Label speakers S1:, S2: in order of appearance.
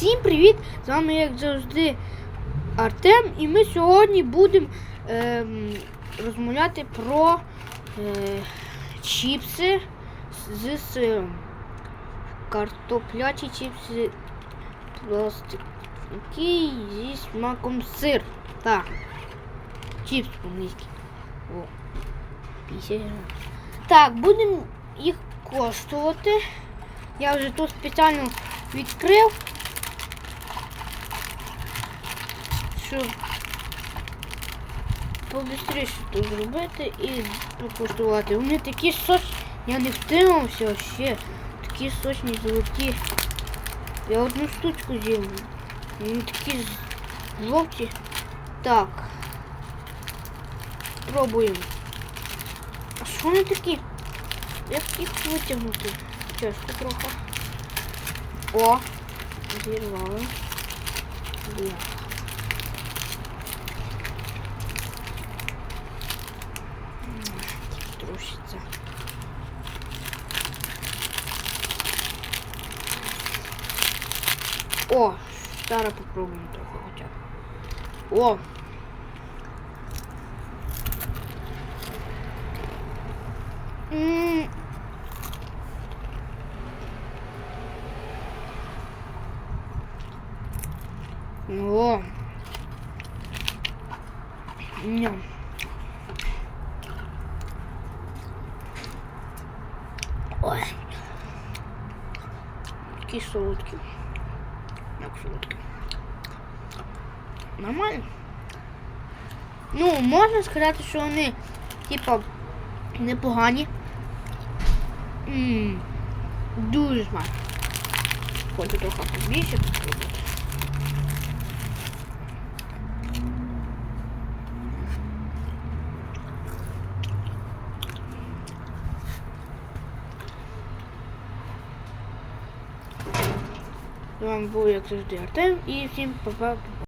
S1: Всім привіт! З вами, як завжди, Артем, і ми сьогодні будемо ем, розмовляти про е, чіпси з сиром. Картоплячі чіпси пластики зі смаком сир. Так. Чіпс по-англійськи. О. 50 гривень. Так, будемо їх коштувати. Я вже тут спеціально відкрив, щоб побистріше тут зробити і покуштувати. Вони такі сочні, я не втримався ще. Такі сочні золоті. Я одну штучку з'їв. Вони такі з- жовті. Так. Пробуємо. А що вони такі? Як їх витягнути? Тяжко трохи. О! Зірвали. Бля. Труситься. О! Зараз попробуємо трохи хоча. О! М, О. Ням. Ой. Такі солодкі. Як солодкі. Нормально. Ну, можна сказати, що вони, типа, непогані. Ммм. Дуже смачно. Хочу трохи побільше попробувати. З вами був, як завжди, Артем і всім па-па.